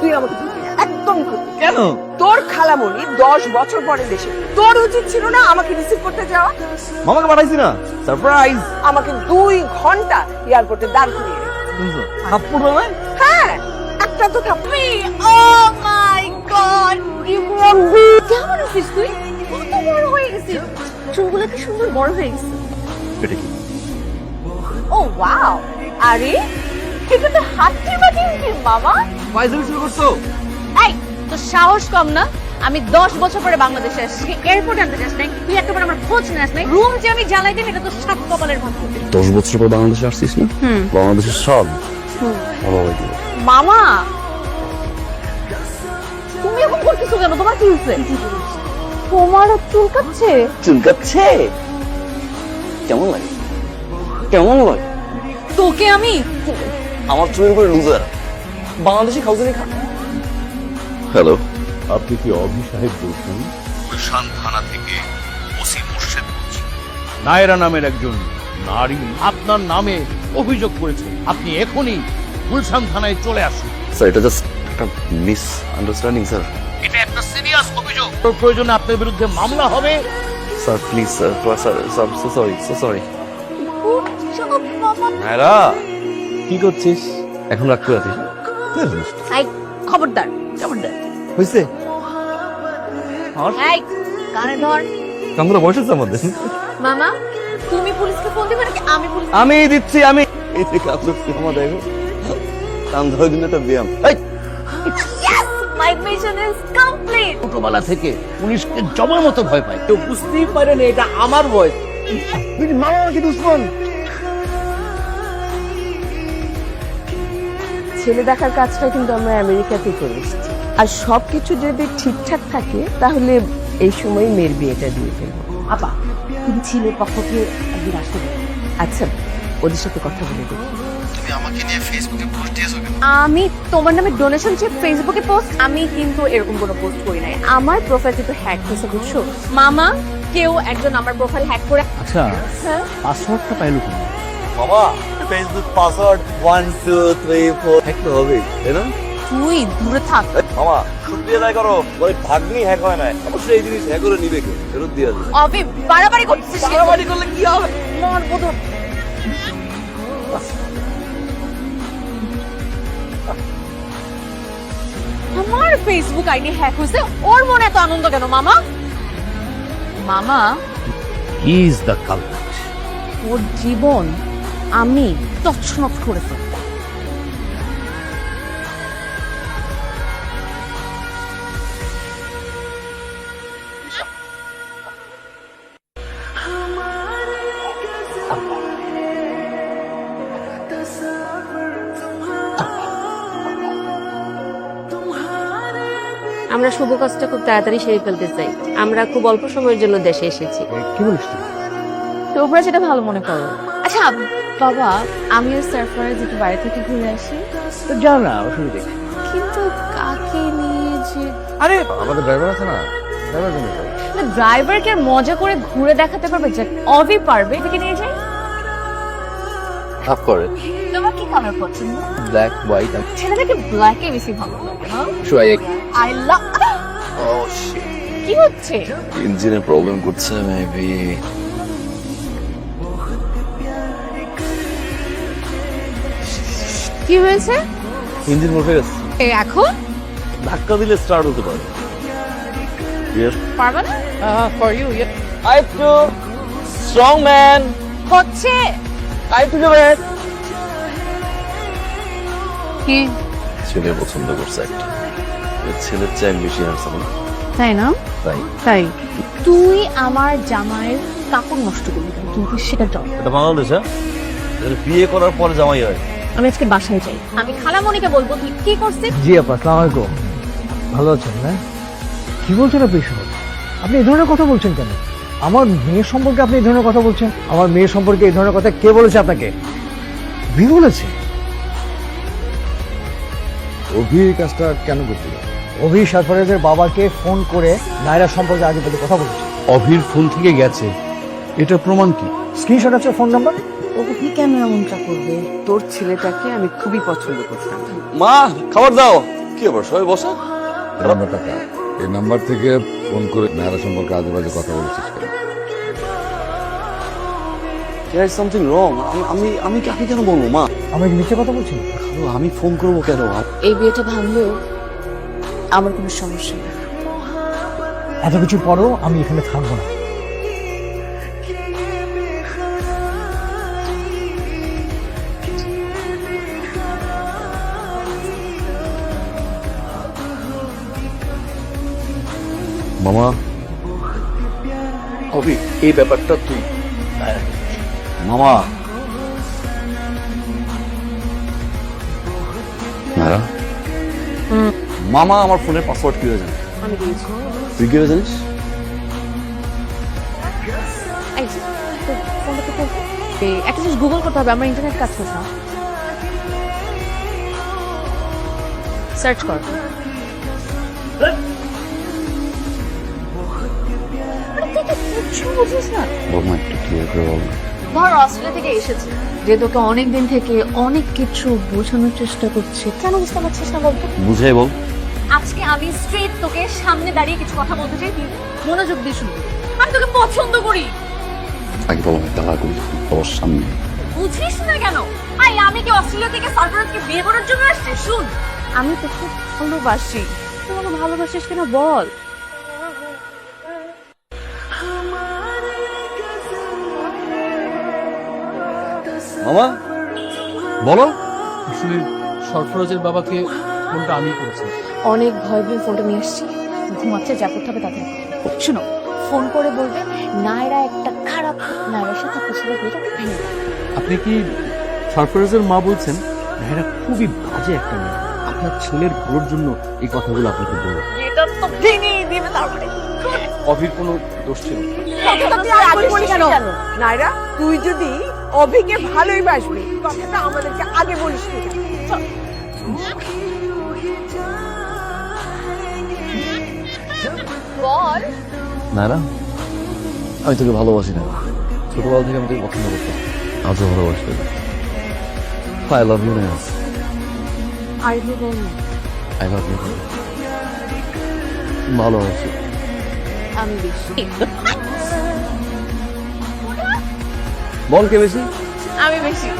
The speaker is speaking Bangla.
তুই আমাকে একদম কেন? তোর খালামণি দশ বছর পরে দেশে তোর উচিত ছিল না আমাকে রিসিভ করতে যাওয়া? মামাকে পাঠাইছি না। সারপ্রাইজ আমাকে দুই ঘণ্টা এয়ারপোর্টে দাঁড় করিয়ে। থাপ্পড় হ্যাঁ একটা তো থাপ্পড়। ও মাই গড কেমন আছিস তুই? কত বড় হয়ে গেছিস চুলগুলো কি সুন্দর বড় হয়ে গেছে? এটা কি? ও ওয়াও আরে এটা তো হাতির বাটির মামা? ফাইজলামি শুরু করছ? এই তো সাহস কম না? আমি দশ বছর পরে বাংলাদেশে আসছি। এয়ারপোর্ট আনতে যাস নাই তুই একটা আমার খোঁজ নিস নাই। রুম যে আমি জ্বালাই দিই এটা তো সাত কপালের ভাগ্য। দশ বছর পর বাংলাদেশে আসছিস না? হুম। বাংলাদেশের সব মামা তুমি এখন করতেছো কেন? তোমার কি হয়েছে? তোমারও চুলকাচ্ছে। চুলকাচ্ছে? কেমন লাগে? কেমন লাগে? তোকে আমি আমার চুলের উপরে লুজার বাংলাদেশি খাউজানি খা হ্যালো। আপনি কি অভি সাহেব বলছেন? গুলশান থানা থেকে ওসি মুর্শেদ বলছি। নায়রা নামের একজন নারী আপনার নামে অভিযোগ করেছে। আপনি এখনই গুলশান থানায় চলে আসুন। স্যার এটা জাস্ট একটা মিস আন্ডারস্ট্যান্ডিং স্যার। এটা একটা সিরিয়াস অভিযোগ। প্রয়োজনে আপনার বিরুদ্ধে মামলা হবে। Sir please sir sir sir so sorry so sorry Naira! কি করছিস? এখন রাখতে পারিস এই খবরদার খবরদার। হয়েছে এই কানে ধর। কামগুলো বসেছে আমাদের। মামা তুমি পুলিশকে ফোন দিবে নাকি আমি পুলিশ আমি দিচ্ছি আমি এই থেকে আপনার সিনেমা দেখো কাম ধরে দিন একটা ব্যায়াম। এই! Yes my mission is complete ছোটবেলা থেকে পুলিশকে জমার মতো ভয় পায়। কেউ বুঝতেই পারেনি এটা আমার ভয়। মামা কি দুশ্মন? ছেলে দেখার কাজটা কিন্তু আমরা আমেরিকাতে করে এসেছি। আর সবকিছু যদি ঠিকঠাক থাকে তাহলে এই সময় মেয়ের বিয়েটা দিয়ে ফেলব আপা তুমি ছেলের পক্ষকে একদিন আসতে আচ্ছা ওদের সাথে কথা বলে দেখি। তুমি আমাকে নিয়ে ফেসবুকে পোস্ট দিয়েছ আমি তোমার নামে ডোনেশন চেক ফেসবুকে পোস্ট আমি কিন্তু এরকম কোনো পোস্ট করি নাই। আমার প্রোফাইল কিন্তু হ্যাক হয়েছে বুঝছ? মামা কেউ একজন আমার প্রোফাইল হ্যাক করে আচ্ছা হ্যাঁ? পাসওয়ার্ডটা পাইলো কেন মামা Facebook password one two three four hack তো হবে তাই না? তুই দূরে থাক। মামা শুক্রিয়া আদায় করো ওই ভাগ্নি হ্যাক হয় না অবশ্যই এই জিনিস হ্যাক করে নিবে কে? ফেরত দিয়ে দেবে অবি বাড়াবাড়ি করছিস বাড়াবাড়ি করলে কি হবে? মারবো তো আমার ফেসবুক আইডি হ্যাক হয়েছে ওর মনে এত আনন্দ কেন মামা? মামা ইজ দ্য কালপ্রিট ওর জীবন আমি তছনছ করে ফেলব। আমরা শুভ কাজটা খুব তাড়াতাড়ি সেরে ফেলতে চাই। আমরা খুব অল্প সময়ের জন্য দেশে এসেছি। কি বলিস তোমরা যেটা ভালো মনে করো। আচ্ছা বাবা আমি আর সারপ্রাইজ একটু বাইরে থেকে ঘুরে আসি। তো যা না অসুবিধা। কিন্তু কাকে নিয়ে যে আরে আমাদের ড্রাইভার আছে না? ড্রাইভার জন্য না ড্রাইভারকে আর মজা করে ঘুরে দেখাতে পারবে যে অভি পারবে এদিকে নিয়ে যাই? হাফ করে। তোমার কি কালার পছন্দ? ব্ল্যাক হোয়াইট ছেলেদেরকে ব্ল্যাকে বেশি ভালো লাগে হ্যাঁ শুয়াই আই লাভ ও শিট কি হচ্ছে? ইঞ্জিনে প্রবলেম করছে মেবি কি হয়েছে? ইঞ্জিন বসে গেছে। এই এখন? ধাক্কা দিলে স্টার্ট হতে পারে। ইয়েস পারবে না? For you I too strong man হচ্ছে। আই টু ম্যান কি? ছেলে পছন্দ করছে একটা। ছেলের চাই বেশি না। তাই না? তাই। তাই। তুই আমার জামাইয়ের কাপড় নষ্ট করবি? তুই সেটা জান এটা বাংলাদেশ হ্যাঁ? বিয়ে করার পরে জামাই হয়। আমি আজকে বাসায় যাই। আমি খালামণিকে বলব তুই কি করছিস? জি আপা আসসালামু আলাইকুম। ভালো আছেন না কি বলছেন আপনি এসব আপনি এই ধরনের কথা বলছেন কেন? আমার মেয়ের সম্পর্কে আপনি এই ধরনের কথা বলছেন? আমার মেয়ের সম্পর্কে এই ধরনের কথা কে বলেছে আপনাকে? ভি বলেছে। অভি এই কাজটা কেন যাবে অভি সরফরাজের বাবাকে ফোন করে নায়রা সম্পর্কে আগে পর্যন্ত কথা বলেছে। অভির ফোন থেকে গেছে। এটা প্রমাণ কি? স্ক্রিনশট আছে ফোন নাম্বার? অভি কেন এমনটা করবে? তোর ছেলেটাকে আমি খুবই পছন্দ করতাম। মা খাবার দাও। কি আবার সবাই বসা। নাম্বারটা কার? এই নাম্বার থেকে ফোন করে মেয়েরা সম্পর্কে আজে বাজে কথা বলেছিস কেন? দেয়ার সামথিং রং আমি আমি কাকে কেন বলব মা? আমি মিথ্যে কথা বলছি? খালু, আমি ফোন করব কেন এই বিয়েটা ভাঙলেও আমার কোনো সমস্যা নেই। এত কিছু পরেও আমি এখানে থাকব না। মামা। অভি এই ব্যাপারটা তুই মামা। মামা আমার ফোনের পাসওয়ার্ড কি হয়ে জানে তুই কি হয়ে জানিস একটা জিনিস গুগল করতে হবে আমার ইন্টারনেট কাজ করছে না সার্চ কর। কিচ্ছু বুঝিস না বল একটু ক্লিয়ার করে বল ধর অস্ট্রেলিয়া থেকে এসেছে। যে তোকে অনেক দিন থেকে অনেক কিছু বোঝানোর চেষ্টা করছে। কেন বুঝতে পারছিস না বলতো? বুঝাই বল। আজকে আমি স্ট্রেট তোকে সামনে দাঁড়িয়ে কিছু কথা বলতে চাই তুই মনোযোগ দিয়ে শুনবি। আমি তোকে পছন্দ করি। আগে বলো আমি দাঁড়া করি তোর সামনে। বুঝিস না কেন? আই আমি কি অস্ট্রেলিয়া থেকে সারফরাজকে বিয়ে করার জন্য আসছি? শুন আমি তোকে ভালোবাসি। তুই আমাকে ভালোবাসিস কিনা বল? মামা। বলো। আসলে সরফরাজের বাবাকে ফোনটা আমি করেছি। অনেক ভয় ভয় ফোনটা নিয়ে আসছি। ঘুমাচ্ছে যা করতে হবে তাদের শুনো ফোন করে বলবে নায়রা একটা খারাপ নায়রার সাথে বিয়েটা ভেঙে আপনি কি সরফরাজের মা বলছেন? নায়রা খুবই বাজে একটা মেয়ে। আপনার ছেলের ভালোর জন্য এই কথাগুলো আপনাকে বলব। এটা তো ভেঙেই দিবে তারপরে। অভির কোনো দোষ ছিল না। কথাটা তুই আগে বলিস কেন? নাইরা তুই যদি অভিকে ভালোই বাসবি। কথাটা আমাদেরকে আগে বলিস নি কেন? বল। আমি তোকে ভালোবাসি না। ছোটবেলা থেকে আমি তোকে পছন্দ করতাম আজও ভালোবাসি আই লাভ ইউ না বল না আই লাভ ইউ ভালোবাসি। আমি বেশি বল কে বেশি? আমি বেশি।